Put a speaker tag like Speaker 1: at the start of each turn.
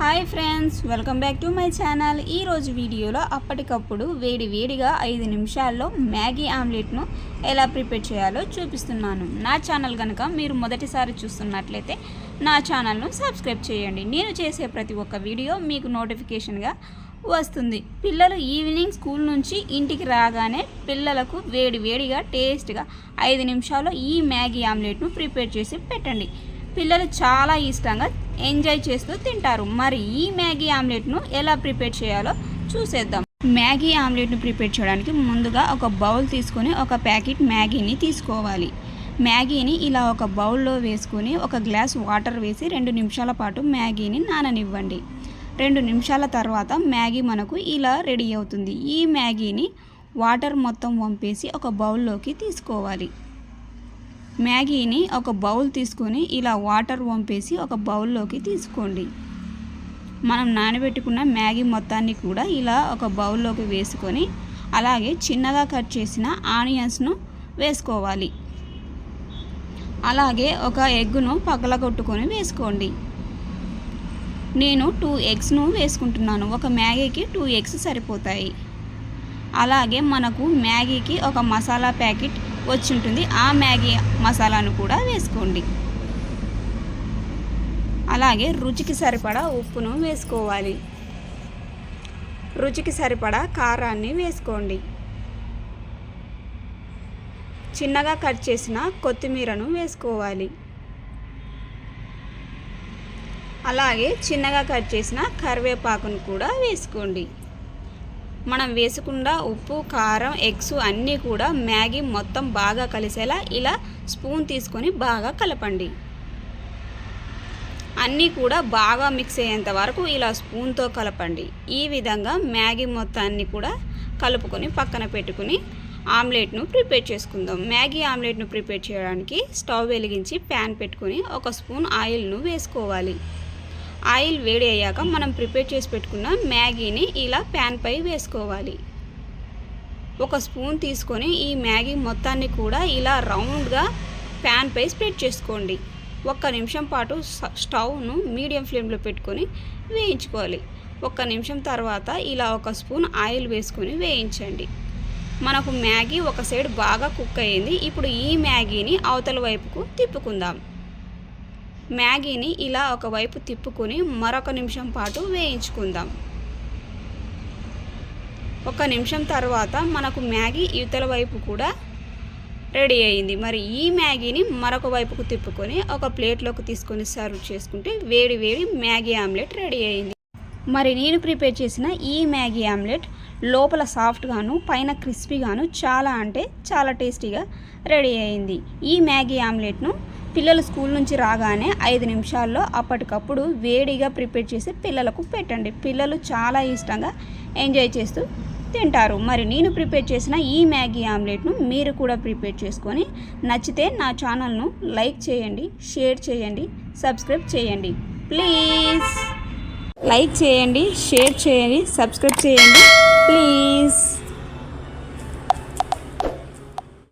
Speaker 1: Hi friends welcome back to my channel. ఈరోజు వీడియోలో అప్పటికప్పుడు వేడి వేడిగా ఐదు నిమిషాల్లో మ్యాగీ ఆమ్లెట్ను ఎలా ప్రిపేర్ చేయాలో చూపిస్తున్నాను. నా ఛానల్ కనుక మీరు మొదటిసారి చూస్తున్నట్లయితే నా ఛానల్ను సబ్స్క్రైబ్ చేయండి. నేను చేసే ప్రతి ఒక్క వీడియో మీకు నోటిఫికేషన్గా వస్తుంది. పిల్లలు ఈవినింగ్ స్కూల్ నుంచి ఇంటికి రాగానే పిల్లలకు వేడి వేడిగా టేస్ట్గా ఐదు నిమిషాల్లో ఈ మ్యాగీ ఆమ్లెట్ను ప్రిపేర్ చేసి పెట్టండి. పిల్లలు చాలా ఇష్టంగా ఎంజాయ్ చేస్తూ తింటారు. మరి ఈ మ్యాగీ ఆమ్లెట్ను ఎలా ప్రిపేర్ చేయాలో చూసేద్దాం. మ్యాగీ ఆమ్లెట్ను ప్రిపేర్ చేయడానికి ముందుగా ఒక బౌల్ తీసుకొని ఒక ప్యాకెట్ మ్యాగీని తీసుకోవాలి. మ్యాగీని ఇలా ఒక బౌల్లో వేసుకుని ఒక గ్లాస్ వాటర్ వేసి రెండు నిమిషాల పాటు మ్యాగీని నాననివ్వండి. రెండు నిమిషాల తర్వాత మ్యాగీ మనకు ఇలా రెడీ అవుతుంది. ఈ మ్యాగీని వాటర్ మొత్తం వంపేసి ఒక బౌల్లోకి తీసుకోవాలి. మ్యాగీని ఒక బౌల్ తీసుకొని ఇలా వాటర్ వంపేసి ఒక బౌల్లోకి తీసుకోండి. మనం నానబెట్టుకున్న మ్యాగీ మొత్తాన్ని కూడా ఇలా ఒక బౌల్లోకి వేసుకొని అలాగే చిన్నగా కట్ చేసిన ఆనియన్స్ను వేసుకోవాలి. అలాగే ఒక ఎగ్ను పగలగొట్టుకొని వేసుకోండి. నేను టూ ఎగ్స్ను వేసుకుంటున్నాను. ఒక మ్యాగీకి టూ ఎగ్స్ సరిపోతాయి. అలాగే మనకు మ్యాగీకి ఒక మసాలా ప్యాకెట్ వచ్చి ఉంటుంది. ఆ మ్యాగీ మసాలాను కూడా వేసుకోండి. అలాగే రుచికి సరిపడా ఉప్పును వేసుకోవాలి. రుచికి సరిపడా కారాన్ని వేసుకోండి. చిన్నగా కట్ చేసిన కొత్తిమీరను వేసుకోవాలి. అలాగే చిన్నగా కట్ చేసిన కరివేపాకును కూడా వేసుకోండి. మనం వేసుకున్న ఉప్పు కారం ఎగ్స్ అన్నీ కూడా మ్యాగీ మొత్తం బాగా కలిసేలా ఇలా స్పూన్ తీసుకొని బాగా కలపండి. అన్నీ కూడా బాగా మిక్స్ అయ్యేంత వరకు ఇలా స్పూన్తో కలపండి. ఈ విధంగా మ్యాగీ మొత్తాన్ని కూడా కలుపుకొని పక్కన పెట్టుకుని ఆమ్లెట్ను ప్రిపేర్ చేసుకుందాం. మ్యాగీ ఆమ్లెట్ను ప్రిపేర్ చేయడానికి స్టవ్ వెలిగించి ప్యాన్ పెట్టుకుని ఒక స్పూన్ ఆయిల్ను వేసుకోవాలి. ఆయిల్ వేడి అయ్యాక మనం ప్రిపేర్ చేసి పెట్టుకున్న మ్యాగీని ఇలా ప్యాన్పై వేసుకోవాలి. ఒక స్పూన్ తీసుకొని ఈ మ్యాగీ మొత్తాన్ని కూడా ఇలా రౌండ్గా ప్యాన్పై స్ప్రెడ్ చేసుకోండి. ఒక్క నిమిషం పాటు స్టవ్ను మీడియం ఫ్లేమ్లో పెట్టుకొని వేయించుకోవాలి. ఒక్క నిమిషం తర్వాత ఇలా ఒక స్పూన్ ఆయిల్ వేసుకొని వేయించండి. మనకు మ్యాగీ ఒక సైడ్ బాగా కుక్ అయ్యింది. ఇప్పుడు ఈ మ్యాగీని అవతల వైపుకు తిప్పుకుందాం. మ్యాగీని ఇలా ఒకవైపు తిప్పుకొని మరొక నిమిషం పాటు వేయించుకుందాం. ఒక నిమిషం తర్వాత మనకు మ్యాగీ ఇవతల వైపు కూడా రెడీ అయింది. మరి ఈ మ్యాగీని మరొక వైపుకు తిప్పుకొని ఒక ప్లేట్లోకి తీసుకొని సర్వ్ చేసుకుంటే వేడి వేడి మ్యాగీ ఆమ్లెట్ రెడీ అయింది. మరి నేను ప్రిపేర్ చేసిన ఈ మ్యాగీ ఆమ్లెట్ లోపల సాఫ్ట్గాను పైన క్రిస్పీగాను చాలా అంటే చాలా టేస్టీగా రెడీ అయింది. ఈ మ్యాగీ ఆమ్లెట్ను పిల్లలు స్కూల్ నుంచి రాగానే ఐదు నిమిషాల్లో అప్పటికప్పుడు వేడిగా ప్రిపేర్ చేసి పిల్లలకు పెట్టండి. పిల్లలు చాలా ఇష్టంగా ఎంజాయ్ చేస్తూ తింటారు. మరి నేను ప్రిపేర్ చేసిన ఈ మ్యాగీ ఆమ్లెట్ను మీరు కూడా ప్రిపేర్ చేసుకొని నచ్చితే నా ఛానల్ను లైక్ చేయండి షేర్ చేయండి సబ్స్క్రైబ్ చేయండి. ప్లీజ్. లైక్ చేయండి షేర్ చేయండి సబ్స్క్రైబ్ చేయండి. ప్లీజ్.